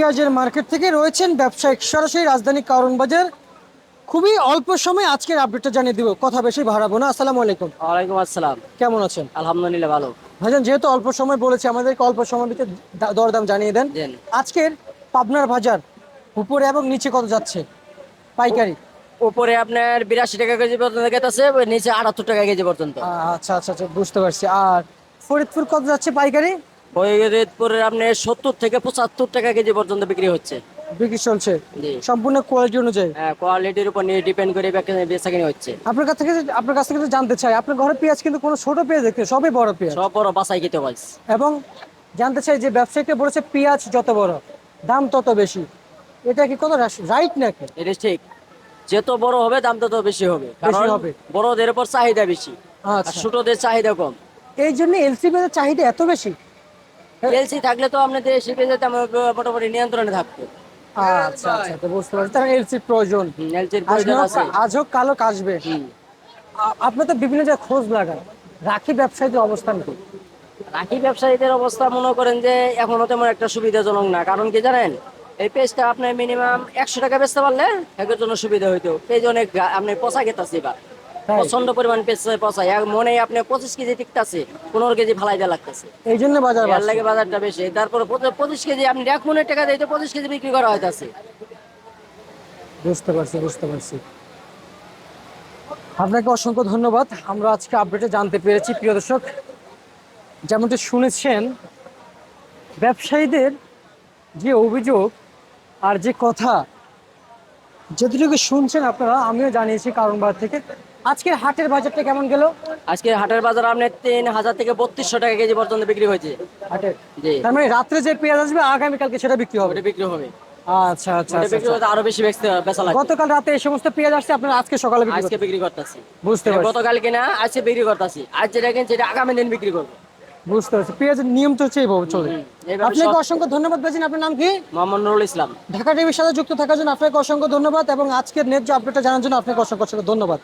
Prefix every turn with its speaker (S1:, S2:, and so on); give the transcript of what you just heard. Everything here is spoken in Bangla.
S1: পেঁয়াজের মার্কেট থেকে রয়েছেন ব্যবসায়িক সরাসরি রাজধানী কারণ বাজার খুবই অল্প সময় আজকের আপডেটটা জানিয়ে দিব। কথা বেশি ভাড়াবো না। আসসালামু আলাইকুম।
S2: ওয়ালাইকুম আসসালাম।
S1: কেমন আছেন?
S2: আলহামদুলিল্লাহ ভালো।
S1: ভাইজান যেহেতু অল্প সময় বলেছে আমাদেরকে অল্প সময় ভিতরে দরদাম জানিয়ে দেন। আজকের পাবনার বাজার উপরে এবং নিচে কত যাচ্ছে? পাইকারি।
S2: উপরে আপনার বিরাশি টাকা কেজি পর্যন্ত গেতেছে নিচে আটাত্তর টাকা কেজি পর্যন্ত।
S1: আচ্ছা আচ্ছা আচ্ছা বুঝতে পারছি। আর ফরিদপুর কত যাচ্ছে পাইকারি?
S2: ফরিদপুরের আপনার সত্তর থেকে পঁচাত্তর টাকা কেজি পর্যন্ত বিক্রি হচ্ছে।
S1: বিক্রি চলছে? সম্পূর্ণ কোয়ালিটি অনুযায়ী?
S2: হ্যাঁ কোয়ালিটির উপর নিয়ে ডিপেন্ড করে বেচা- বেচাকেনি হচ্ছে।
S1: আপনার কাছ থেকে আপনার কাছ থেকে জানতে চাই আপনার ঘরে পেঁয়াজ কিন্তু কোনো ছোট পেঁয়াজ দেখতে সবই বড় পেঁয়াজ।
S2: সব বড় বাসাই খেতে পাইস
S1: এবং জানতে চাই যে ব্যবসায়ীকে বলেছে পেঁয়াজ যত বড় দাম তত বেশি। এটা কি কত রাইট নাকি?
S2: এটা ঠিক। যত বড় হবে দাম তত বেশি হবে। কারণ বড়দের উপর চাহিদা বেশি।
S1: আচ্ছা।
S2: ছোটদের চাহিদা কম।
S1: এই জন্য এলসি চাহিদা এত বেশি।
S2: এলসি থাকলে তো আপনাদের যেতে আমার মোটামুটি নিয়ন্ত্রণে থাকতো।
S1: আচ্ছা আচ্ছা তো বুঝতে পারছি। এলসি প্রয়োজন।
S2: এলসির প্রয়োজন আছে।
S1: আজ হোক কালো আপনি তো বিভিন্ন জায়গায় খোঁজ লাগান রাখি ব্যবসায়ীদের অবস্থান কি?
S2: রাখি ব্যবসায়ীদের অবস্থা মনে করেন যে এখনও তেমন একটা সুবিধাজনক না। কারণ কি জানেন? এই পেজটা আপনার মিনিমাম একশো টাকা বেচতে পারলে একের জন্য সুবিধা হইতো। পেজ অনেক আপনি পচা গেতাছে বা? প্রচণ্ড পরিমাণ পচা। এক মনে আপনি পঁচিশ কেজি টিকতাছে পনেরো কেজি ফালাই দেওয়া লাগতেছে।
S1: এই জন্য বাজার বাড়ছে।
S2: লাগে বাজারটা বেশি। তারপরে পঁচিশ- কেজি আপনি এক মনের টাকা দিয়ে পঁচিশ কেজি বিক্রি করা হইতাছে।
S1: বুঝতে পারছি বুঝতে পারছি। আপনাকে অসংখ্য ধন্যবাদ। আমরা আজকে আপডেটে জানতে পেরেছি প্রিয় দর্শক। যেমনটি শুনেছেন ব্যবসায়ীদের যে অভিযোগ আর যে কথা যতটুকু শুনছেন আপনারা আমিও জানিয়েছি কারণবার থেকে। আজকের হাটের বাজারটা কেমন গেল?
S2: আজকে হাটের বাজার আপনার তিন হাজার থেকে বত্রিশশো টাকা কেজি পর্যন্ত বিক্রি হয়েছে।
S1: হাটের?
S2: জি।
S1: তার মানে রাত্রে যে পেঁয়াজ আসবে আগামীকালকে সেটা বিক্রি হবে?
S2: বিক্রি হবে।
S1: আচ্ছা আচ্ছা
S2: ওটা
S1: আচ্ছা,
S2: বিক্রি হতে আরও বেশি বেচা লাগবে।
S1: গতকাল রাতে এই সমস্ত পেঁয়াজ আসছে আপনারা আজকে সকালে বিক্রি
S2: আজকে বিক্রি করতেছি।
S1: বুঝতে পারছি।
S2: গতকাল কিনা আজকে বিক্রি করতেছি। আজ যেটা কিনছি আগামী দিন বিক্রি করব।
S1: বুঝতে পারছি। পেঁয়াজের নিয়ম তো হচ্ছে এইভাবে চলে। আপনাকে অসংখ্য ধন্যবাদ আপনার নাম কি?
S2: মোহাম্মদ নুরুল ইসলাম।
S1: ঢাকা টিভির সাথে যুক্ত থাকার জন্য আপনাকে অসংখ্য ধন্যবাদ এবং আজকের ন্যায্য আপডেটটা জানার জন্য আপনাকে অসংখ্য অসংখ্য ধন্যবাদ।